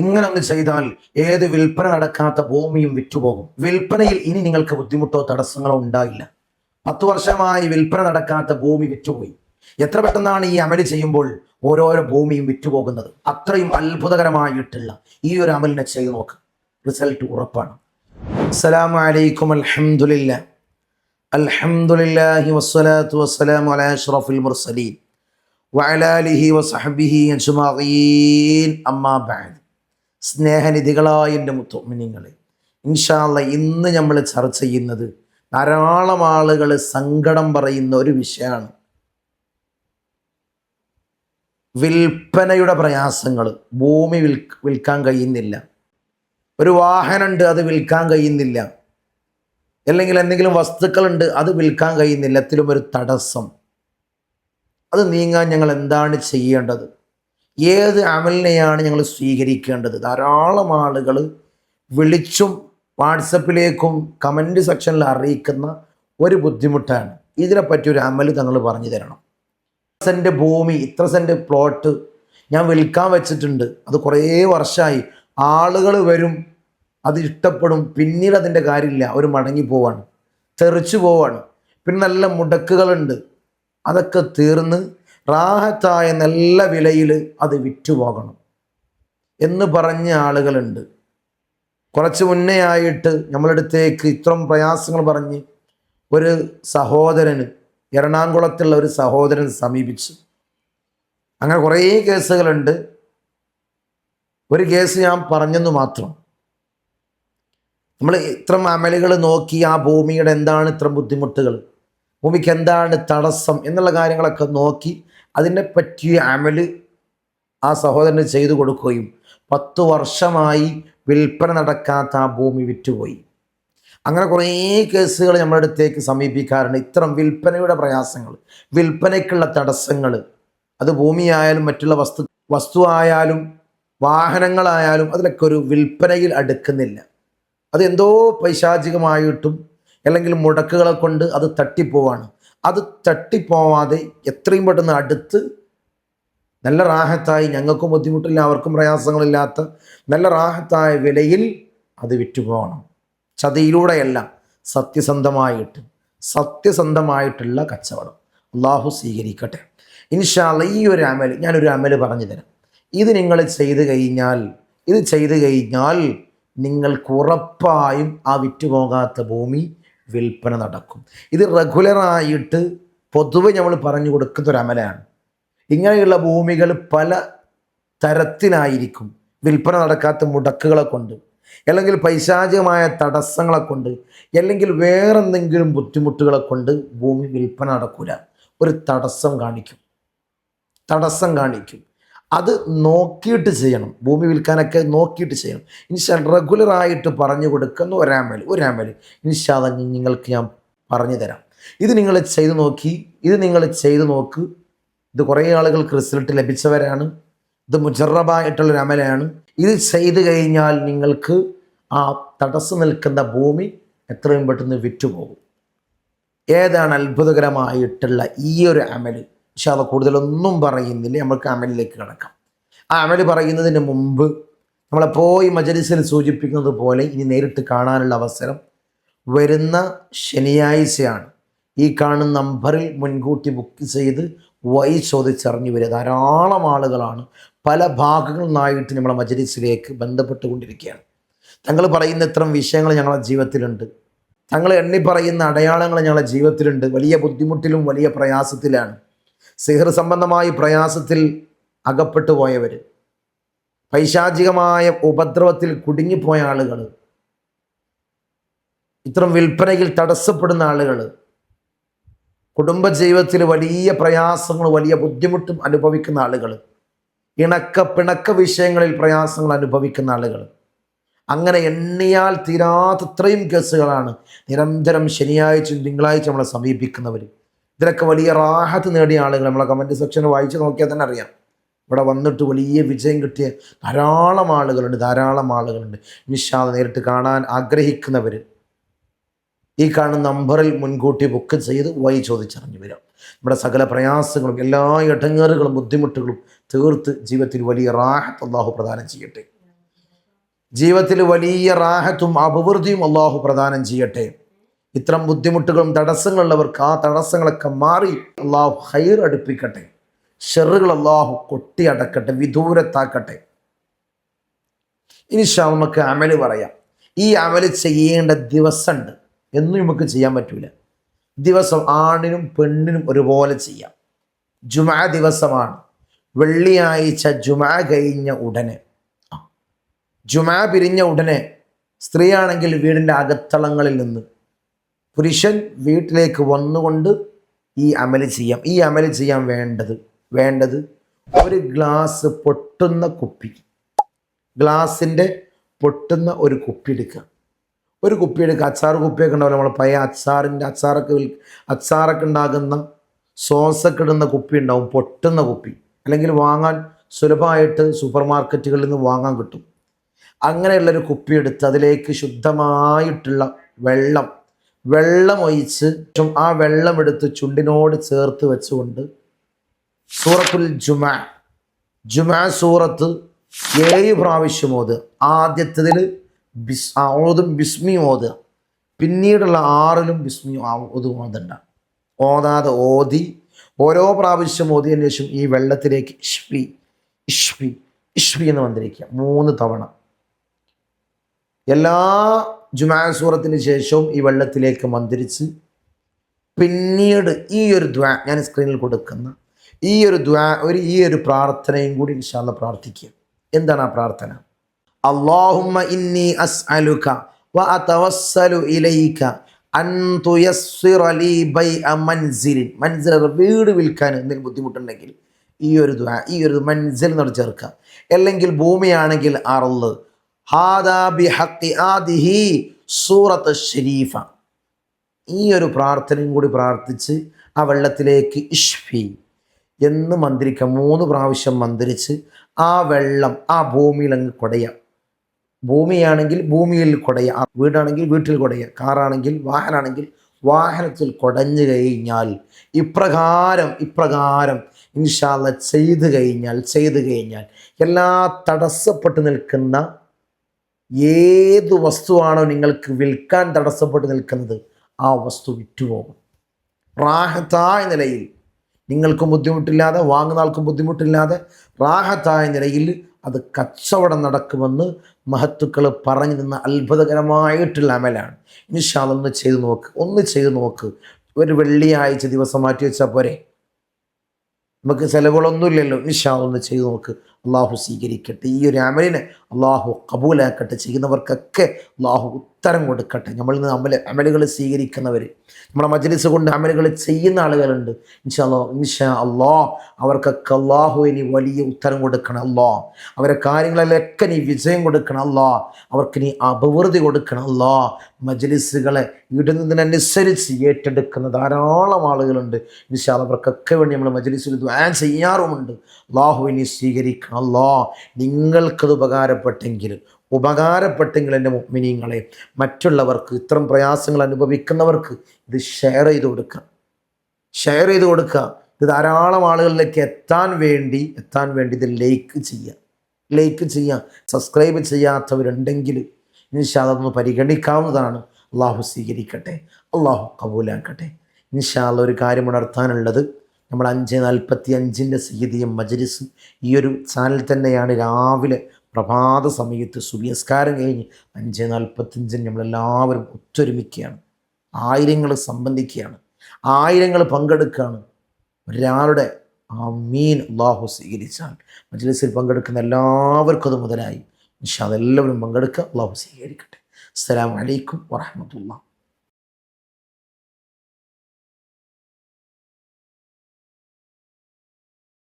ഇങ്ങനെ ഒന്ന് ചെയ്താൽ ഏത് വിൽപ്പന നടക്കാത്ത ഭൂമിയും വിറ്റുപോകും. വിൽപ്പനയിൽ ഇനി നിങ്ങൾക്ക് ബുദ്ധിമുട്ടോ തടസ്സങ്ങളോ ഉണ്ടായില്ല. പത്തു വർഷമായി വിൽപ്പന നടക്കാത്ത ഭൂമി വിറ്റുപോയി. എത്ര പെട്ടെന്നാണ് ഈ അമൽ ചെയ്യുമ്പോൾ ഓരോരോ ഭൂമിയും വിറ്റുപോകുന്നത്? അത്രയും അത്ഭുതകരമായിട്ടുള്ള ഈ ഒരു അമലിനെ ചെയ്തു നോക്ക്. റിസൾട്ട് ഉറപ്പാണ്. അസ്സലാമു അലൈക്കും അൽഹംദുലില്ലാ. അൽഹംദുലില്ലാഹി വസ്സലാത്തു വസ്സലാമു അലാ വസഹബിഹി അമ്മാ ബഅദ് സ്നേഹനിധികളായ എന്റെ മുത്തോമിനിങ്ങളെ ഇൻഷാല്ല ഇന്ന് നമ്മൾ ചർച്ച ചെയ്യുന്നത് ധാരാളം ആളുകൾ സങ്കടം പറയുന്ന ഒരു വിഷയമാണ്. വിൽപ്പനയുടെ പ്രയാസങ്ങൾ ഭൂമി വിൽ വിൽക്കാൻ കഴിയുന്നില്ല. ഒരു വാഹനമുണ്ട് അത് വിൽക്കാൻ കഴിയുന്നില്ല. അല്ലെങ്കിൽ എന്തെങ്കിലും വസ്തുക്കളുണ്ട് അത് വിൽക്കാൻ കഴിയുന്നില്ല. എല്ലാത്തിലും ഒരു തടസ്സം. അത് നീങ്ങാൻ ഞങ്ങൾ എന്താണ് ചെയ്യേണ്ടത്? ഏത് അമലിനെയാണ് ഞങ്ങൾ സ്വീകരിക്കേണ്ടത്? ധാരാളം ആളുകൾ വിളിച്ചും വാട്സപ്പിലേക്കും കമന്റ് സെക്ഷനിൽ അറിയിക്കുന്ന ഒരു ബുദ്ധിമുട്ടാണ്. ഇതിനെപ്പറ്റി ഒരു അമൽ തങ്ങൾ പറഞ്ഞു തരണം. ഇത്ര സെന്റ് ഭൂമി ഇത്ര സെന്റ് പ്ലോട്ട് ഞാൻ വിൽക്കാൻ വെച്ചിട്ടുണ്ട്. അത് കുറേ വർഷമായി. ആളുകൾ വരും അത് ഇഷ്ടപ്പെടും. പിന്നീട് അതിന്റെ കാര്യമില്ല. അവർ മടങ്ങി പോവാണ്. തെറിച്ചു പോവാണ്. പിന്നെ നല്ല മുടക്കുകളുണ്ട്. അതൊക്കെ തീർന്ന് റാഹത്തായ നല്ല വിലയിൽ അത് വിറ്റുപോകണം എന്ന് പറഞ്ഞ ആളുകളുണ്ട്. കുറച്ച് മുന്നേ ആയിട്ട് നമ്മളടുത്തേക്ക് ഇത്രയും പ്രയാസങ്ങൾ പറഞ്ഞ് ഒരു സഹോദരന് എറണാകുളത്തുള്ള ഒരു സഹോദരൻ സമീപിച്ചു. അങ്ങനെ കുറേ കേസുകളുണ്ട്. ഒരു കേസ് ഞാൻ പറഞ്ഞെന്ന് മാത്രം. നമ്മൾ ഇത്തരം അമലുകൾ നോക്കി ആ ഭൂമിയുടെ എന്താണ് ഇത്ര ബുദ്ധിമുട്ടുകൾ? ഭൂമിക്ക് എന്താണ് തടസ്സം? എന്നുള്ള കാര്യങ്ങളൊക്കെ നോക്കി അതിനെ പറ്റിയ അമൽ ആ സഹോദരന് ചെയ്തു കൊടുക്കുകയും പത്ത് വർഷമായി വിൽപ്പന നടക്കാത്ത ആ ഭൂമി വിറ്റുപോയി. അങ്ങനെ കുറേ കേസുകൾ നമ്മുടെ അടുത്തേക്ക് സമീപിക്കാറുണ്ട്. ഇത്തരം വിൽപ്പനയുടെ പ്രയാസങ്ങൾ വിൽപ്പനയ്ക്കുള്ള തടസ്സങ്ങൾ അത് ഭൂമിയായാലും മറ്റുള്ള വസ്തു വസ്തു ആയാലും വാഹനങ്ങളായാലും അതിലൊക്കെ ഒരു വിൽപ്പനയിൽ അടുക്കുന്നില്ല. അത് എന്തോ പൈശാചികമായിട്ടും അല്ലെങ്കിൽ മുടക്കുകളെ കൊണ്ട് അത് തട്ടിപ്പോവാണ്. അത് തട്ടിപ്പോവാതെ എത്രയും പെട്ടെന്ന് അടുത്ത് നല്ല റാഹത്തായി ഞങ്ങൾക്കും ബുദ്ധിമുട്ടില്ല അവർക്കും പ്രയാസങ്ങളില്ലാത്ത നല്ല റാഹത്തായ വിലയിൽ അത് വിറ്റുപോകണം. ചതിയിലൂടെയല്ല സത്യസന്ധമായിട്ട് സത്യസന്ധമായിട്ടുള്ള കച്ചവടം. അള്ളാഹു സ്വീകരിക്കട്ടെ. ഇൻഷാല്ല ഈ ഒരു അമൽ ഞാനൊരു അമൽ പറഞ്ഞു തരാം. ഇത് നിങ്ങൾ ചെയ്തു കഴിഞ്ഞാൽ ഇത് ചെയ്തു കഴിഞ്ഞാൽ നിങ്ങൾക്ക് ഉറപ്പായും ആ വിറ്റുപോകാത്ത ഭൂമി വിൽപ്പന നടക്കും. ഇത് റെഗുലറായിട്ട് പൊതുവെ നമ്മൾ പറഞ്ഞു കൊടുക്കുന്ന ഒരു അമലാണ്. ഇങ്ങനെയുള്ള ഭൂമികൾ പല തരത്തിലായിരിക്കും. വിൽപ്പന നടക്കാത്ത മുടക്കുകളെ കൊണ്ട് അല്ലെങ്കിൽ പൈശാചികമായ തടസ്സങ്ങളെ കൊണ്ട് അല്ലെങ്കിൽ വേറെന്തെങ്കിലും ബുദ്ധിമുട്ടുകളെ കൊണ്ട് ഭൂമി വിൽപ്പന നടക്കൂല. ഒരു തടസ്സം കാണിക്കും. തടസ്സം കാണിക്കും. അത് നോക്കിയിട്ട് ചെയ്യണം. ഭൂമി വിൽക്കാനൊക്കെ നോക്കിയിട്ട് ചെയ്യണം. ഇൻഷാ റെഗുലറായിട്ട് പറഞ്ഞു കൊടുക്കുന്ന. ഒരാമൽ ഒരാമൽ ഇൻഷാല്ല നിങ്ങൾക്ക് ഞാൻ പറഞ്ഞു തരാം. ഇത് നിങ്ങൾ ചെയ്തു നോക്കി. ഇത് നിങ്ങൾ ചെയ്തു നോക്ക്. ഇത് കുറേ ആളുകൾക്ക് റിസൾട്ട് ലഭിച്ചവരാണ്. ഇത് മുജറബായിട്ടുള്ളൊരു അമലയാണ് ഇത് ചെയ്തു കഴിഞ്ഞാൽ നിങ്ങൾക്ക് ആ തടസ്സം നിൽക്കുന്ന ഭൂമി എത്രയും പെട്ടെന്ന് വിറ്റുപോകും. ഏതാണ് അത്ഭുതകരമായിട്ടുള്ള ഈ ഒരു അമൽ പക്ഷെ അത് കൂടുതലൊന്നും പറയുന്നില്ല. നമുക്ക് അമലിലേക്ക് കിടക്കാം. ആ അമൽ പറയുന്നതിന് മുമ്പ് നമ്മളെ പോയി മജലിസിൽ സൂചിപ്പിക്കുന്നത് പോലെ ഇനി നേരിട്ട് കാണാനുള്ള അവസരം വരുന്ന ശനിയാഴ്ചയാണ്. ഈ കാണുന്ന നമ്പറിൽ മുൻകൂട്ടി ബുക്ക് ചെയ്ത് വൈ ചോദിച്ചറിഞ്ഞു വരിക. ധാരാളം ആളുകളാണ്. പല ഭാഗങ്ങളിൽ നിന്നായിട്ട് നമ്മളെ മജലിസിലേക്ക് ബന്ധപ്പെട്ടുകൊണ്ടിരിക്കുകയാണ്. തങ്ങൾ പറയുന്ന ഇത്തരം വിഷയങ്ങൾ ഞങ്ങളുടെ ജീവിതത്തിലുണ്ട്. തങ്ങൾ എണ്ണി പറയുന്ന അടയാളങ്ങൾ ഞങ്ങളുടെ ജീവിതത്തിലുണ്ട്. വലിയ ബുദ്ധിമുട്ടിലും വലിയ പ്രയാസത്തിലാണ്. സിഹർ സംബന്ധമായ പ്രയാസത്തിൽ അകപ്പെട്ടു പോയവർ പൈശാചികമായ ഉപദ്രവത്തിൽ കുടുങ്ങിപ്പോയ ആളുകൾ ഇത്തരം വിൽപ്പനയിൽ തടസ്സപ്പെടുന്ന ആളുകൾ കുടുംബജീവിതത്തിൽ വലിയ പ്രയാസങ്ങളും വലിയ ബുദ്ധിമുട്ടും അനുഭവിക്കുന്ന ആളുകൾ ഇണക്ക പിണക്ക വിഷയങ്ങളിൽ പ്രയാസങ്ങൾ അനുഭവിക്കുന്ന ആളുകൾ അങ്ങനെ എണ്ണിയാൽ തീരാത്തത്രയും കേസുകളാണ് നിരന്തരം ശനിയാഴ്ചയും തിങ്കളാഴ്ച നമ്മളെ സമീപിക്കുന്നവർ ഇതിലൊക്കെ വലിയ റാഹത്ത് നേടിയ ആളുകൾ. നമ്മളെ കമന്റ് സെക്ഷൻ വായിച്ച് നോക്കിയാൽ തന്നെ അറിയാം. ഇവിടെ വന്നിട്ട് വലിയ വിജയം കിട്ടിയ ധാരാളം ആളുകളുണ്ട് ധാരാളം ആളുകളുണ്ട്. നിഷാദ് നേരിട്ട് കാണാൻ ആഗ്രഹിക്കുന്നവർ ഈ കാണുന്ന നമ്പറിൽ മുൻകൂട്ടി ബുക്ക് ചെയ്ത് വൈ ചോദിച്ചറിഞ്ഞു വരാം. നമ്മുടെ സകല പ്രയാസങ്ങളും എല്ലാ ഇടങ്ങേറുകളും ബുദ്ധിമുട്ടുകളും തീർത്ത് ജീവിതത്തിൽ വലിയ റാഹത്ത് അള്ളാഹു പ്രദാനം ചെയ്യട്ടെ. ജീവിതത്തിൽ വലിയ റാഹത്തും അഭിവൃദ്ധിയും അള്ളാഹു പ്രദാനം ചെയ്യട്ടെ. ഇത്തരം ബുദ്ധിമുട്ടുകളും തടസ്സങ്ങളുള്ളവർക്ക് ആ തടസ്സങ്ങളൊക്കെ മാറി അള്ളാഹു ഹൈർ അടുപ്പിക്കട്ടെ. ഷെറുകൾ അള്ളാഹു കൊട്ടി അടക്കട്ടെ വിദൂരത്താക്കട്ടെ ഇനി നമുക്ക് അമൽ പറയാം. ഈ അമൽ ചെയ്യേണ്ട ദിവസമുണ്ട്. എന്നും നമുക്ക് ചെയ്യാൻ പറ്റൂല. ദിവസം ആണിനും പെണ്ണിനും ഒരുപോലെ ചെയ്യാം. ജുമാ ദിവസമാണ്. വെള്ളിയാഴ്ച ജുമാ കഴിഞ്ഞ ഉടനെ. ജുമാ പിരിഞ്ഞ ഉടനെ സ്ത്രീയാണെങ്കിൽ വീടിന്റെ അകത്തളങ്ങളിൽ നിന്ന് പുരുഷൻ വീട്ടിലേക്ക് വന്നുകൊണ്ട് ഈ അമൽ ചെയ്യാം. ഈ അമൽ ചെയ്യാൻ വേണ്ടത് വേണ്ടത് ഒരു ഗ്ലാസ് പൊട്ടുന്ന കുപ്പി. ഗ്ലാസിന്റെ പൊട്ടുന്ന ഒരു കുപ്പി എടുക്കുക. ഒരു കുപ്പി എടുക്കുക. അച്ചാർ കുപ്പിയൊക്കെ ഉണ്ടാവില്ല നമ്മൾ പഴയ അച്ചാറിന്റെ അച്ചാറൊക്കെ വിൽ അച്ചാറൊക്കെ ഉണ്ടാകുന്ന സോസൊക്കെ ഇടുന്ന കുപ്പി ഉണ്ടാവും. പൊട്ടുന്ന കുപ്പി. അല്ലെങ്കിൽ വാങ്ങാൻ സുലഭമായിട്ട് സൂപ്പർ മാർക്കറ്റുകളിൽ നിന്ന് വാങ്ങാൻ കിട്ടും. അങ്ങനെയുള്ളൊരു കുപ്പി എടുത്ത് അതിലേക്ക് ശുദ്ധമായിട്ടുള്ള വെള്ളം വെള്ളം ഒഴിച്ച് ആ വെള്ളമെടുത്ത് ചുണ്ടിനോട് ചേർത്ത് വെച്ചുകൊണ്ട് സൂറത്തുൽ ജുമാ ജുമാ സൂറത്ത് ഏഴ് പ്രാവശ്യം ഓത് ആദ്യത്തതിൽ ബിസ് ഓതും ബിസ്മി ഓതുക. പിന്നീടുള്ള ആറിലും ബിസ്മി ഓതും ഓതണ്ട. ഓതാതെ ഓതി ഓരോ പ്രാവശ്യം ഓതിയതിന് ശേഷം ഈ വെള്ളത്തിലേക്ക് ഇഷ്പി ഇഷ്പി ഇഷ്പി എന്ന് വന്നിരിക്കുക. മൂന്ന് തവണ. എല്ലാ ജുമാ സൂറത്തിന് ശേഷവും ഈ വെള്ളത്തിലേക്ക് മന്ദിരിച്ച് പിന്നീട് ഈ ഒരു ദ്വാ ഞാൻ സ്ക്രീനിൽ കൊടുക്കുന്ന ഈ ഒരു ദ്വാ ഒരു ഈ ഒരു പ്രാർത്ഥനയും കൂടി ഇൻഷാല്ല പ്രാർത്ഥിക്കുക. എന്താണ് ആ പ്രാർത്ഥന? അള്ളാഹുമ്മ ഇന്നി അസ്അലുക വ അതവസ്സലു ഇലൈക വീട് വിൽക്കാൻ എന്തെങ്കിലും ബുദ്ധിമുട്ടുണ്ടെങ്കിൽ ഈ ഒരു ഈ ഒരു മൻസിൽ എന്ന് ചേർക്കുക. അല്ലെങ്കിൽ ഭൂമിയാണെങ്കിൽ അറുൾ. ആദിഹി സൂറത്ത് ഷരീഫ. ഈ ഒരു പ്രാർത്ഥനയും കൂടി പ്രാർത്ഥിച്ച് ആ വെള്ളത്തിലേക്ക് ഇഷ്ഫി. എന്ന് മന്ത്രിക്കുക മൂന്ന് പ്രാവശ്യം മന്ത്രിച്ച് ആ വെള്ളം ആ ഭൂമിയിൽ അങ്ങ് കുടയാം. ഭൂമിയാണെങ്കിൽ ഭൂമിയിൽ കുടയ. വീടാണെങ്കിൽ വീട്ടിൽ കുടയ. കാറാണെങ്കിൽ വാഹനാണെങ്കിൽ വാഹനത്തിൽ കൊടഞ്ഞു കഴിഞ്ഞാൽ ഇപ്രകാരം ഇപ്രകാരം ഇൻഷാല്ല ചെയ്തു കഴിഞ്ഞാൽ ചെയ്തു കഴിഞ്ഞാൽ എല്ലാ തടസ്സപ്പെട്ടു നിൽക്കുന്ന ഏത് വസ്തുവാണോ നിങ്ങൾക്ക് വിൽക്കാൻ തടസ്സപ്പെട്ട് നിൽക്കുന്നത് ആ വസ്തു വിറ്റുപോകും. റാഹത്തായ നിലയിൽ നിങ്ങൾക്കും ബുദ്ധിമുട്ടില്ലാതെ വാങ്ങുന്ന ആൾക്കും ബുദ്ധിമുട്ടില്ലാതെ റാഹത്തായ നിലയിൽ അത് കച്ചവടം നടക്കുമെന്ന് മഹത്തുക്കൾ പറഞ്ഞു നിന്ന അത്ഭുതകരമായിട്ടുള്ള അമലാണ്. ഇൻഷാ ഒന്ന് ചെയ്തു നോക്ക് ഒന്ന് ചെയ്തു നോക്ക്. ഒരു വെള്ളിയാഴ്ച ദിവസം മാറ്റി വെച്ചാൽ പോരെ. നമുക്ക് ചിലവുകളൊന്നുമില്ലല്ലോ. ഇൻഷാ ഒന്ന് ചെയ്തു നോക്ക്. അള്ളാഹു സ്വീകരിക്കട്ടെ. ഈ ഒരു അമലിനെ അള്ളാഹു കബൂലാക്കട്ടെ. ചെയ്യുന്നവർക്കൊക്കെ അള്ളാഹു ഉത്തരം കൊടുക്കട്ടെ. നമ്മളിൽ നിന്ന് അമല അമലുകൾ സ്വീകരിക്കുന്നവർ നമ്മുടെ മജ്ലിസ് കൊണ്ട് അമലുകൾ ചെയ്യുന്ന ആളുകളുണ്ട്. ഇൻഷാ അല്ലോ ഇൻഷാ അള്ളാ അവർക്കൊക്കെ അള്ളാഹു ഇനി വലിയ ഉത്തരം കൊടുക്കണം. അല്ലോ അവരെ കാര്യങ്ങളിലൊക്കെ നീ വിജയം കൊടുക്കണം. അല്ലോ അവർക്ക് നീ അഭിവൃദ്ധി കൊടുക്കണം. അല്ലോ മജ്ലിസുകളെ ഇടുന്നതിനനുസരിച്ച് ഏറ്റെടുക്കുന്ന ധാരാളം ആളുകളുണ്ട്. ഇൻഷാ അല്ലാ അവർക്കൊക്കെ വേണ്ടി നമ്മൾ മജ്ലിസിൽ ദ്വാൻ ചെയ്യാറുമുണ്ട്. അള്ളാഹു ഇനി സ്വീകരിക്കണം. അല്ലോ നിങ്ങൾക്കത് ഉപകാരപ്പെട്ടെങ്കിൽ ഉപകാരപ്പെട്ടെങ്കിൽ എന്റെ മുഗ്മിനീങ്ങളെ മറ്റുള്ളവർക്ക് ഇത്തരം പ്രയാസങ്ങൾ അനുഭവിക്കുന്നവർക്ക് ഇത് ഷെയർ ചെയ്ത് കൊടുക്കുക. ഷെയർ ചെയ്ത് കൊടുക്കുക. ഇത് ധാരാളം ആളുകളിലേക്ക് എത്താൻ വേണ്ടി എത്താൻ വേണ്ടി ഇത് ലൈക്ക് ചെയ്യുക. ലൈക്ക് ചെയ്യുക. സബ്സ്ക്രൈബ് ചെയ്യാത്തവരുണ്ടെങ്കിൽ ഇൻഷാ അതൊന്ന് പരിഗണിക്കാവുന്നതാണ്. അള്ളാഹു സ്വീകരിക്കട്ടെ. അള്ളാഹു കബൂലാക്കട്ടെ. ഇൻഷാല്ല ഒരു കാര്യം ഉണർത്താനുള്ളത് നമ്മൾ അഞ്ച് നാൽപ്പത്തി അഞ്ചിന്റെ സീതിയും മജലിസും ഈ ഒരു ചാനൽ തന്നെയാണ് രാവിലെ പ്രഭാത സമയത്ത് സുബിയസ്കാരം കഴിഞ്ഞ് അഞ്ച് നാൽപ്പത്തഞ്ചിന് നമ്മളെല്ലാവരും ഒത്തൊരുമിക്കുകയാണ്. ആയിരങ്ങൾ സംബന്ധിക്കുകയാണ്. ആയിരങ്ങൾ പങ്കെടുക്കുകയാണ്. ഒരാളുടെ ആ മീൻ അള്ളാഹു സ്വീകരിച്ചാൽ മജ്ലിസിൽ പങ്കെടുക്കുന്ന എല്ലാവർക്കും അത് മുതലായി. ഇൻഷാ എല്ലാവരും പങ്കെടുക്കുക. അള്ളാഹു സ്വീകരിക്കട്ടെ. അസ്സലാമു അലൈക്കും വറഹമത്തുള്ള